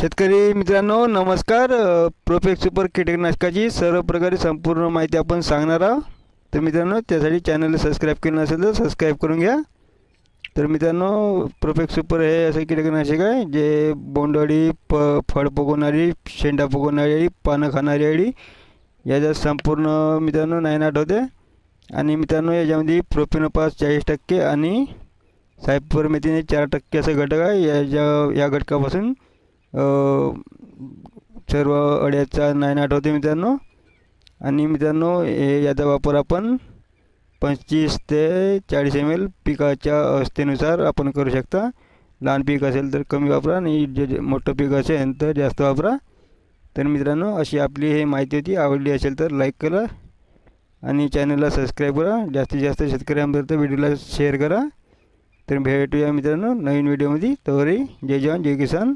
शेतकरी मित्रांनो नमस्कार. प्रोफेक्स प्रोफेक्ट सुपर कीटकनाशकाची सर्व प्रकारे संपूर्ण माहिती आपण सांगणार आहोत. तर मित्रांनो त्यासाठी चॅनलला सबस्क्राईब केलं नसेल तर सबस्क्राईब करून घ्या. तर मित्रांनो प्रोफेक्ट सुपर हे असं कीटकनाशक आहे जे बोंडअळी प फळ फुगवणारी शेंडा फुगवणारी अळी पानं खाणारी अळी याच्यात संपूर्ण मित्रांनो नायनाट होते. आणि मित्रांनो याच्यामध्ये प्रोफिनोपास चाळीस टक्के आणि सायपरमेथिन चार टक्के असं घटक आहे. याच्या या घटकापासून सर्व अळ्याचा नायनाट आठवते मित्रांनो. आणि मित्रांनो हे याचा वापर आपण पंचवीस ते चाळीस एम एल पिकाच्या अवस्थेनुसार आपण करू शकता. लहान पीक असेल तर कमी वापरा आणि जे जे मोठं पीक असेल तर जास्त वापरा. तर मित्रांनो अशी आपली हे माहिती होती. आवडली असेल तर लाईक करा आणि चॅनलला सबस्क्राईब करा. जास्तीत जास्त शेतकऱ्यांपर्यंत व्हिडिओला शेअर करा. तर भेटूया मित्रांनो नवीन व्हिडिओमध्ये. तोवरही जय जवान जय किसान.